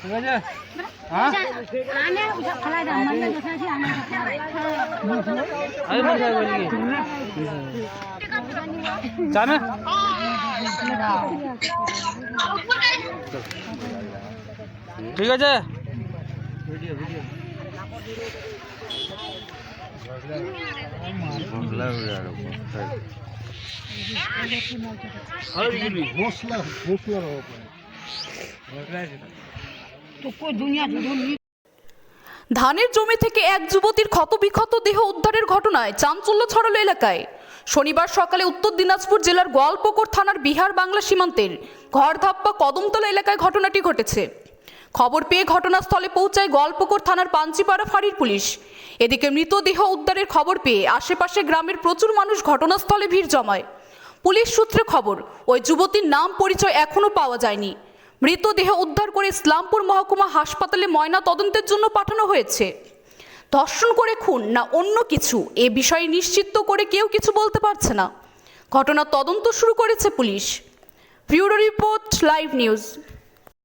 ঠিক আছে হ্যাঁ আনে উঠা ফেলাই দাও মানে বসে আছি আনে আরে মনে হয় বলি জানে ঠিক আছে তো কই দুনিয়া দুনিয়া ধানের জমি থেকে এক যুবতীর ক্ষতবিক্ষত দেহ উদ্ধারের ঘটনায় চাঞ্চল্য ছড়ালো এলাকায়। শনিবার সকালে উত্তর দিনাজপুর জেলার গোয়ালপুকুর থানার বিহার বাংলা সীমান্তের ঘরধাপ্পা কদমতলা এলাকায় ঘটনাটি ঘটেছে। খবর পেয়ে ঘটনাস্থলে পৌঁছায় গোয়ালপুকুর থানার পাঞ্চিপাড়া ফাঁড়ির পুলিশ। এদিকে মৃতদেহ উদ্ধারের খবর পেয়ে আশেপাশে গ্রামের প্রচুর মানুষ ঘটনাস্থলে ভিড় জমায়। পুলিশ সূত্রে খবর, ওই যুবতীর নাম পরিচয় এখনও পাওয়া যায়নি। মৃতদেহ উদ্ধার করে ইসলামপুর মহকুমা হাসপাতালে ময়না তদন্তের জন্য পাঠানো হয়েছে। ধর্ষণ করে খুন না অন্য কিছু? এ বিষয়ে নিশ্চিত করে কেউ কিছু বলতে পারছে না। ঘটনা তদন্ত শুরু করেছে police. Bureau report, live news.